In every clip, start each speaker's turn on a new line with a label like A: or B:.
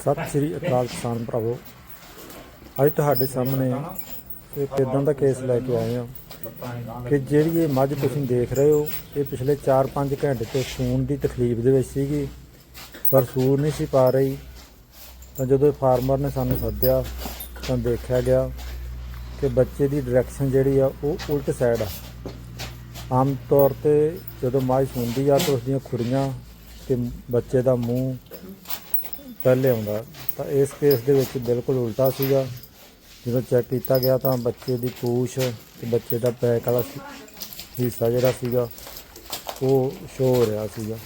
A: ਸਤਿ ਸ੍ਰੀ ਅਕਾਲ ਕਿਸਾਨ ਭਰਾਵੋ। ਅੱਜ ਤੁਹਾਡੇ ਸਾਹਮਣੇ ਇੱਕ ਇਦਾਂ ਦਾ ਕੇਸ ਲੈ ਕੇ ਆਏ ਹਾਂ ਕਿ ਜਿਹੜੀ ਇਹ ਮੱਝ ਤੁਸੀਂ ਦੇਖ ਰਹੇ ਹੋ, ਇਹ ਪਿਛਲੇ 4-5 ਘੰਟੇ ਤੋਂ ਸੂਣ ਦੀ ਤਕਲੀਫ ਦੇ ਵਿੱਚ ਸੀਗੀ, ਪਰ ਸੂਰ ਨਹੀਂ ਸੀ ਪਾ ਰਹੀ। ਤਾਂ ਜਦੋਂ ਫਾਰਮਰ ਨੇ ਸਾਨੂੰ ਸੱਦਿਆ, ਤਾਂ ਦੇਖਿਆ ਗਿਆ ਕਿ ਬੱਚੇ ਦੀ ਡਾਇਰੈਕਸ਼ਨ ਜਿਹੜੀ ਆ, ਉਹ ਉਲਟ ਸਾਈਡ ਆ। ਆਮ ਤੌਰ ਤੇ ਜਦੋਂ ਮੱਝ ਹੁੰਦੀ ਆ ਤਾਂ ਉਸ ਦੀਆਂ ਖੁਰੀਆਂ ਤੇ ਬੱਚੇ ਦਾ ਮੂੰਹ ਪਹਿਲੇ ਆਉਂਦਾ। ਤਾਂ ਇਸ ਕੇਸ ਦੇ ਵਿੱਚ ਬਿਲਕੁਲ ਉਲਟਾ ਸੀਗਾ। ਜਦੋਂ ਚੈੱਕ ਕੀਤਾ ਗਿਆ ਤਾਂ ਬੱਚੇ ਦੀ ਪੂਛ ਤੇ ਬੱਚੇ ਦਾ ਪੈਕ ਵਾਲਾ ਹਿੱਸਾ ਜਿਹੜਾ ਸੀਗਾ, ਉਹ ਸ਼ੋ ਹੋ ਰਿਹਾ ਸੀਗਾ।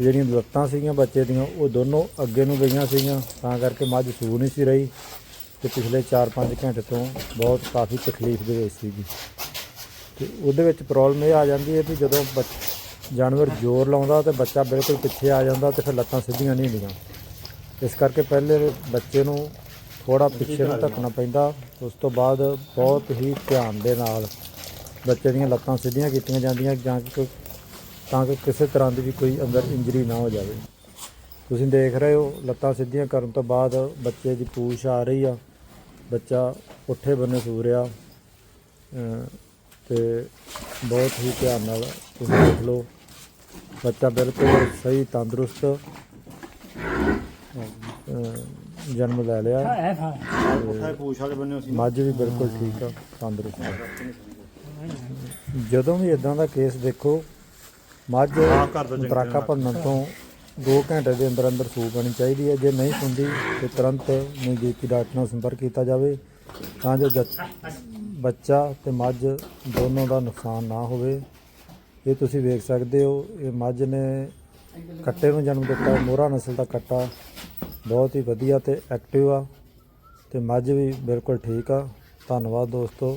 A: ਜਿਹੜੀਆਂ ਲੱਤਾਂ ਸੀਗੀਆਂ ਬੱਚੇ ਦੀਆਂ, ਉਹ ਦੋਨੋਂ ਅੱਗੇ ਨੂੰ ਗਈਆਂ ਸੀਗੀਆਂ। ਤਾਂ ਕਰਕੇ ਮੱਝ ਸੂ ਨਹੀਂ ਸੀ ਰਹੀ ਤੇ ਪਿਛਲੇ 4-5 ਘੰਟੇ ਤੋਂ ਬਹੁਤ ਕਾਫੀ ਤਕਲੀਫ ਦੇ ਵਿੱਚ ਸੀਗੀ। ਤੇ ਉਹਦੇ ਵਿੱਚ ਪ੍ਰੋਬਲਮ ਇਹ ਆ ਜਾਂਦੀ ਹੈ ਵੀ ਜਦੋਂ ਬੱਚ- ਜਾਨਵਰ ਜ਼ੋਰ ਲਾਉਂਦਾ ਤੇ ਬੱਚਾ ਬਿਲਕੁਲ ਪਿੱਛੇ ਆ ਜਾਂਦਾ ਤੇ ਫਿਰ ਲੱਤਾਂ ਸਿੱਧੀਆਂ ਨਹੀਂ ਹੁੰਦੀਆਂ। ਇਸ ਕਰਕੇ ਪਹਿਲੇ ਬੱਚੇ ਨੂੰ ਥੋੜਾ ਪਿੱਛੇ ਨੂੰ ਧੱਕਣਾ ਪੈਂਦਾ। ਉਸ ਤੋਂ ਬਾਅਦ ਬਹੁਤ ਹੀ ਧਿਆਨ ਦੇ ਨਾਲ ਬੱਚੇ ਦੀਆਂ ਲੱਤਾਂ ਸਿੱਧੀਆਂ ਕੀਤੀਆਂ ਜਾਂਦੀਆਂ ਜਾਂ ਕਿ ਤਾਂ ਕਿ ਕਿਸੇ ਤਰ੍ਹਾਂ ਦੀ ਵੀ ਕੋਈ ਅੰਦਰ ਇੰਜਰੀ ਨਾ ਹੋ ਜਾਵੇ। ਤੁਸੀਂ ਦੇਖ ਰਹੇ ਹੋ ਲੱਤਾਂ ਸਿੱਧੀਆਂ ਕਰਨ ਤੋਂ ਬਾਅਦ ਬੱਚੇ ਦੀ ਪੂਛ ਆ ਰਹੀ ਆ। ਬੱਚਾ ਪੁੱਠੇ ਬੰਨੇ ਸੂ ਰਿਹਾ। ਤੇ ਬਹੁਤ ਹੀ ਧਿਆਨ ਨਾਲ ਤੁਸੀਂ ਦੇਖ ਲਓ। ਬੱਚਾ ਬਿਲਕੁਲ ਸਹੀ ਤੰਦਰੁਸਤ ਜਨਮ ਲੈ ਲਿਆ।
B: ਉੱਥੇ ਪੂਛ ਵਾਲੇ ਬੰਨੇ ਸੀ।
A: ਮੱਝ ਵੀ ਬਿਲਕੁਲ ਠੀਕ ਆ ਤੰਦਰੁਸਤ ਆ। ਜਦੋਂ ਵੀ ਇਦਾਂ ਦਾ ਕੇਸ ਦੇਖੋ ਮੱਝ
B: ਹਾਂ, ਘਰ ਦਾ ਚੰਗਾ
A: ਤਰਾਕਾ ਭੰਨਣ ਤੋਂ 2 ਘੰਟੇ ਦੇ ਅੰਦਰ ਅੰਦਰ ਸੂਪ ਪੈਣੀ ਚਾਹੀਦੀ ਹੈ। ਜੇ ਨਹੀਂ ਸੁਣਦੀ ਤੇ ਤੁਰੰਤ ਨਜ਼ਦੀਕੀ ਡਾਕਟਰ ਨਾਲ ਸੰਪਰਕ ਕੀਤਾ ਜਾਵੇ ਤਾਂ ਜੋ ਜੱਚ- ਬੱਚਾ ਤੇ ਮੱਝ ਦੋਨੋਂ ਦਾ ਨੁਕਸਾਨ ਨਾ ਹੋਵੇ। ਇਹ ਤੁਸੀਂ ਵੇਖ ਸਕਦੇ ਹੋ ਇਹ ਮੱਝ ਨੇ ਕੱਟੇ ਨੂੰ ਜਨਮ ਦਿੱਤਾ ਮੋਹਰਾ ਨਸਲ ਦਾ ਕੱਟਾ। ਬਹੁਤ ਹੀ ਵਧੀਆ ਤੇ ਐਕਟਿਵ ਆ ਤੇ ਮੱਝ ਵੀ ਬਿਲਕੁਲ ਠੀਕ ਆ। ਧੰਨਵਾਦ ਦੋਸਤੋ।